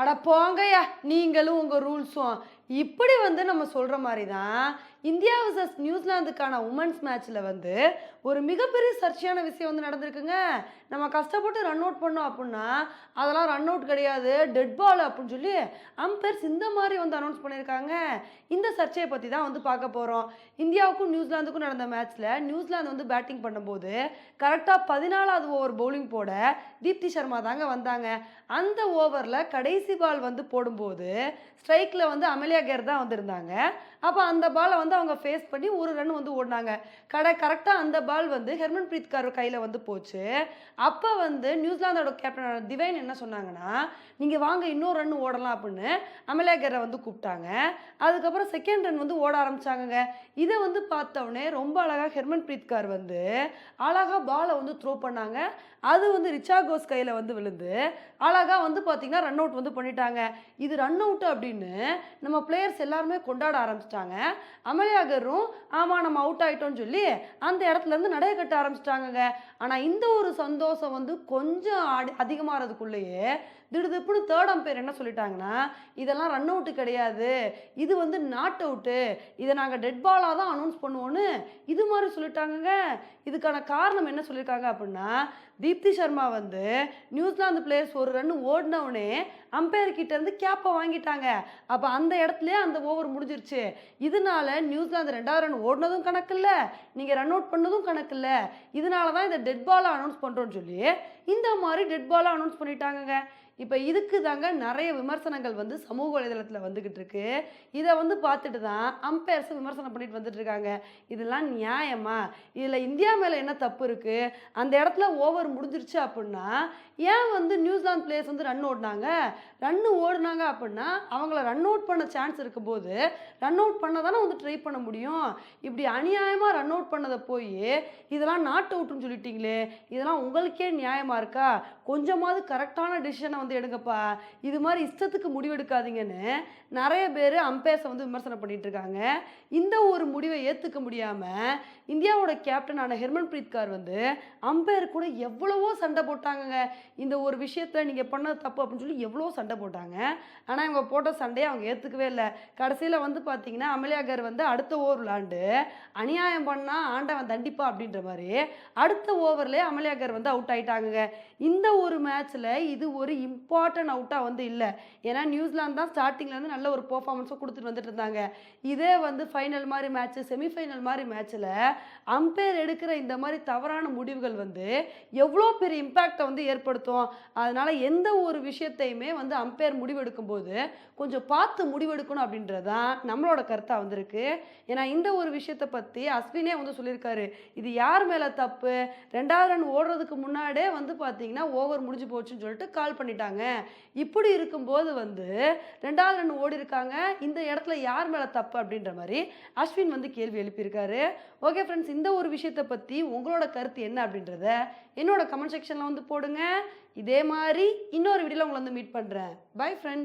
அட போங்கய்யா நீங்களும் உங்கள் ரூல்ஸும் இப்படி வந்து நம்ம சொல்கிற மாதிரி தான் இந்தியா vs நியூசிலாந்துக்கான உமன்ஸ் மேட்ச்சில் வந்து ஒரு மிகப்பெரிய சர்ச்சையான விஷயம் வந்து நடந்திருக்குங்க. நம்ம கஷ்டப்பட்டு ரன் அவுட் பண்ணோம் அப்படின்னா அதெல்லாம் ரன் அவுட் கிடையாது. டெட் பால் அப்படின்னு சொல்லி அம்பேர்ஸ் இந்த மாதிரி வந்து அனௌன்ஸ் பண்ணியிருக்காங்க. இந்த சர்ச்சையை பற்றி தான் வந்து பார்க்க போகிறோம் இந்தியாவுக்கும் நியூசிலாந்துக்கும் நடந்த மேட்ச்சில் நியூசிலாந்து வந்து பேட்டிங் பண்ணும்போது கரெக்டாக பதினாலாவது ஓவர் பவுலிங் போட தீப்தி சர்மா தாங்க வந்தாங்க. அந்த ஓவரில் கடைசி பால் வந்து போடும்போது ஸ்ட்ரைக்கில் வந்து அமலியா கேர் தான் வந்திருந்தாங்க. அப்போ அந்த பாலை வந்து அவங்க ஃபேஸ் பண்ணி ஒரு ரன் வந்து ஓடினாங்க. கடை கரெக்டாக அந்த பால் வந்து ஹெர்மன் பிரீத் கார் கையில் வந்து போச்சு. அப்போ வந்து நியூசிலாந்தோட கேப்டன் திவைன் என்ன சொன்னாங்கன்னா நீங்கள் வாங்க இன்னொரு ரன் ஓடலாம் அப்படின்னு அமலேகரை வந்து கூப்பிட்டாங்க. அதுக்கப்புறம் செகண்ட் ரன் வந்து ஓட ஆரம்பித்தாங்க இதை வந்து பார்த்தோன்னே ரொம்ப அழகாக ஹெர்மன் பிரீத் கார் வந்து அழகாக பாலை வந்து த்ரோ பண்ணாங்க. அது வந்து ரிச்சா கோஸ் கையில் வந்து விழுந்து அழகாக வந்து பார்த்தீங்கன்னா ரன் அவுட் வந்து பண்ணிட்டாங்க. இது ரன் அவுட் அப்படின்னு நம்ம பிளேயர்ஸ் எல்லாருமே கொண்டாட ஆரம்பிச்சிட்டாங்க. அமலியாகரும் ஆமாம் நம்ம அவுட் ஆகிட்டோம்னு சொல்லி அந்த இடத்துல இருந்து நடைய கட்ட ஆரம்பிச்சிட்டாங்கங்க. ஆனால் இந்த ஒரு சந்தோஷம் வந்து கொஞ்சம் அடி அதிகமாகிறதுக்குள்ளேயே திடுதிப்புன்னு தேர்ட் அம்பையர் என்ன சொல்லிட்டாங்கன்னா இதெல்லாம் ரன் அவுட்டு கிடையாது. இது வந்து நாட் அவுட்டு இதை நாங்கள் டெட் பாலாக தான் அனௌன்ஸ் பண்ணுவோன்னு இது மாதிரி சொல்லிட்டாங்கங்க. இதுக்கான காரணம் என்ன சொல்லியிருக்காங்க அப்படின்னா தீப்தி சர்மா வந்து நியூசிலாந்து பிளேயர்ஸ் ஒரு ரன் ஓடினவுடனே அம்பையர் இருந்து கேப்பை வாங்கிட்டாங்க. அப்போ அந்த இடத்துலயே அந்த ஓவர் முடிஞ்சிருச்சு. இதனால நியூசிலாந்து ரெண்டாவது ரன் ஓடினதும் கணக்கு இல்லை. நீங்கள் ரன் அவுட் பண்ணதும் கணக்கு இல்லை. இதனால தான் இதை டெட் பாலாக அனௌன்ஸ் பண்ணுறோன்னு சொல்லி இந்த மாதிரி டெட் பாலாக அனௌன்ஸ் பண்ணிட்டாங்கங்க. இப்போ இதுக்கு தாங்க நிறைய விமர்சனங்கள் வந்து சமூக வலைதளத்தில் வந்துக்கிட்டு இருக்கு. இதை வந்து பார்த்துட்டு தான் அம்பையர்ஸ் விமர்சனம் பண்ணிட்டு வந்துட்டு இருக்காங்க. இதெல்லாம் நியாயமா? இதில் இந்தியா மேலே என்ன தப்பு இருக்குது அந்த இடத்துல ஓவர் முடிஞ்சிருச்சு அப்படின்னா ஏன் வந்து நியூசிலாந்து பிளேயர்ஸ் வந்து ரன் ஓடினாங்க? ரன்னு ஓடினாங்க அப்படின்னா அவங்கள ரன் அவுட் பண்ண சான்ஸ் இருக்கும்போது ரன் அவுட் பண்ண தானே வந்து ட்ரை பண்ண முடியும்? இப்படி அநியாயமாக ரன் அவுட் பண்ணதை போய் இதெல்லாம் நாட் அவுட்னு சொல்லிட்டீங்களே இதெல்லாம் உங்களுக்கே நியாயமாக இருக்கா? கொஞ்சமாவது கரெக்டான டிசிஷனை வந்து எடுங்கப்பா. இது மாதிரி இஷ்டத்துக்கு முடிவெடுக்காதீங்கன்னு நிறைய பேர் அம்பையர்ஸை வந்து விமர்சனம் பண்ணிட்டு இருக்காங்க. இந்த ஒரு முடிவை ஏற்றுக்க முடியாமல் இந்தியாவோட கேப்டனான ஹெர்மன் பிரீத் கார் வந்து அம்பையர் கூட எவ்வளவோ சண்டை போட்டாங்கங்க. இந்த ஒரு விஷயத்த நீங்கள் பண்ண தப்பு அப்படின்னு சொல்லி எவ்வளோ சண்டை போட்டாங்க. ஆனால் இவங்க போட்ட சண்டையை அவங்க ஏற்றுக்கவே இல்லை. கடைசியில் வந்து பார்த்தீங்கன்னா அமலியா கார் வந்து அடுத்த ஓவர் விளாண்டு அநியாயம் பண்ணால் ஆண்டவன் தண்டிப்பா அப்படின்ற மாதிரி அடுத்த ஓவர்லேயே அமலியா கார் வந்து அவுட் ஆயிட்டாங்க இந்த ஒரு மேட்ச்சில் இது ஒரு இம்பார்ட்டன்ட் அவுட்டாக வந்து இல்லை. ஏன்னா நியூசிலாந்து தான் ஸ்டார்டிங்லேருந்து நல்ல ஒரு பெர்ஃபார்மன்ஸை கொடுத்துட்டு வந்துட்டு இருந்தாங்க. இதே வந்து ஃபைனல் மாதிரி மேட்ச்சு செமிஃபைனல் மாதிரி மேட்ச்சில் அம்பையர் எடுக்கிற இந்த மாதிரி தவறான முடிவுகள் வந்து எவ்வளோ பெரிய இம்பேக்டை வந்து ஏற்படுத்தும். அதனால் எந்த ஒரு விஷயத்தையுமே வந்து அம்பையர் முடிவெடுக்கும் போது கொஞ்சம் பார்த்து முடிவெடுக்கணும் அப்படின்றது தான் நம்மளோட கருத்தாக வந்திருக்கு. ஏன்னா இந்த ஒரு விஷயத்தை பற்றி அஸ்வினே வந்து சொல்லியிருக்காரு. இது யார் மேலே தப்பு? ரெண்டாவது ரன் ஓடுறதுக்கு முன்னாடியே வந்து பார்த்தீங்கன்னா ஓவர் முடிஞ்சு போச்சுன்னு சொல்லிட்டு கால் பண்ணிட்டாங்க. இப்படி இருக்கும்போது வந்து ரெண்டாவது ரன் ஓடி இருக்காங்க இந்த இடத்துல யார் மேலே தப்பு அப்படின்ற மாதிரி அஸ்வின் வந்து கேள்வி எழுப்பியிருக்காரு. ஓகே ஃப்ரெண்ட்ஸ் இந்த ஒரு விஷயத்தை பற்றி உங்களோட கருத்து என்ன அப்படின்றத என்னோட கமெண்ட் செக்ஷனில் வந்து போடுங்க. இதே மாதிரி இன்னொரு வீடியோவில் உங்களை வந்து மீட் பண்ணுறேன் பை ஃப்ரெண்ட்ஸ்